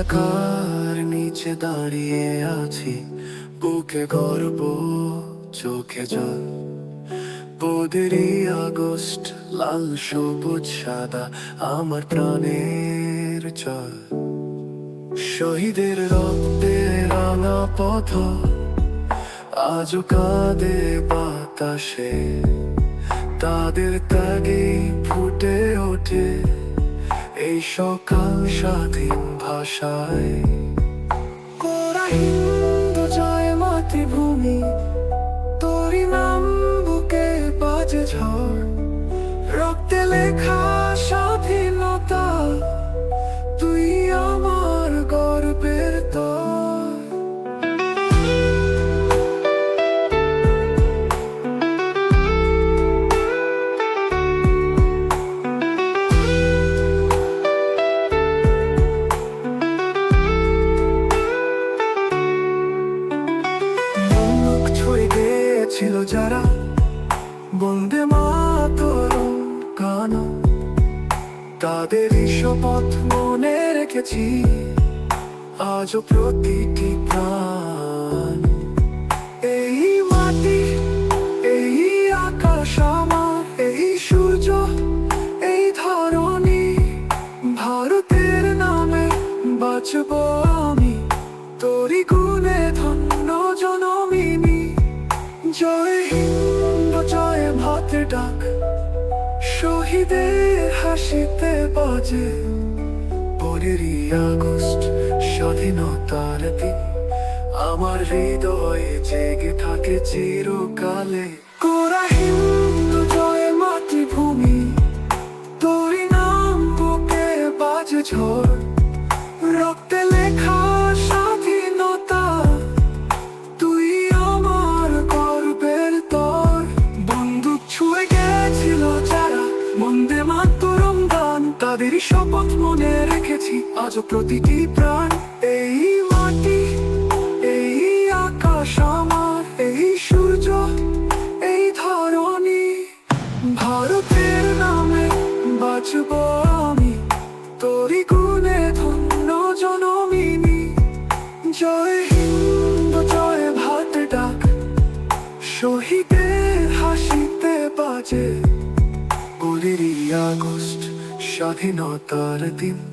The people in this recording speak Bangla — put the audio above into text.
পতাকার নিচে দাঁড়িয়ে আছি। বুকে গর্ব, চোখে জল। পদেরই আগস্ট, লাল, সবুজ, সাদা, আমার প্রাণের চল শহীদের রক্তে রাঙা পথ আজও কাঁদে বাতাসে। তাদের ত্যাগে ফুটে ওঠে এই সকাল স্বাধীন ভাষায়। কোরা হিন্দু জয় মাতৃভূমি। গিয়েছিল যারা বন্দে মাতর গান। তাদের শপথ মনে রেখেছি আজও প্রতিটি প্রাণ। ডাক শহীদের হাসিতে বাজে। পনেরই আগস্ট স্বাধীনতার দিন। আমার হৃদয়ে জেগে থাকে চিরকালে। কোরা বন্দে মাতরম গান তাদেরই শপথ মনে রেখেছি। আজও প্রতিটি প্রাণ আগস্ট স্বাধীনতার দিন।